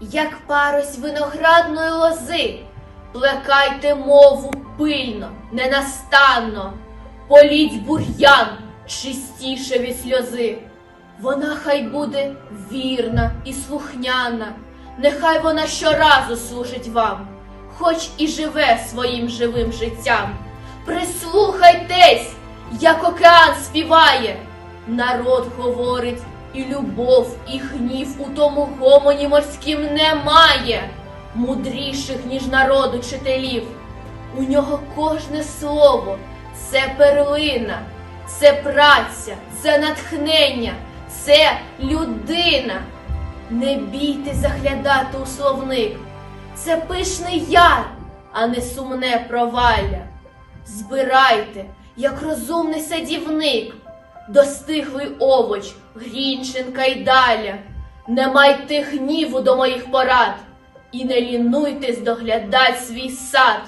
як парось виноградної лози, плекайте мову пильно, ненастанно, політь бур'ян чистіше від сльози. Вона хай буде вірна і слухняна, нехай вона щоразу служить вам, хоч і живе своїм живим життям. Прислухайтесь, як океан співає, народ говорить, і любов, і гнів у тому гомоні морським немає, мудріших, ніж народ учителів. У нього кожне слово це перлина, це праця, це натхнення, це людина. Не бійтесь заглядати у словник. Це пишний яр, а не сумне провалля. Збирайте, як розумний садівник, достиглий овоч, грінченка й даля. Не майте гніву до моїх порад і не лінуйтесь доглядать свій сад.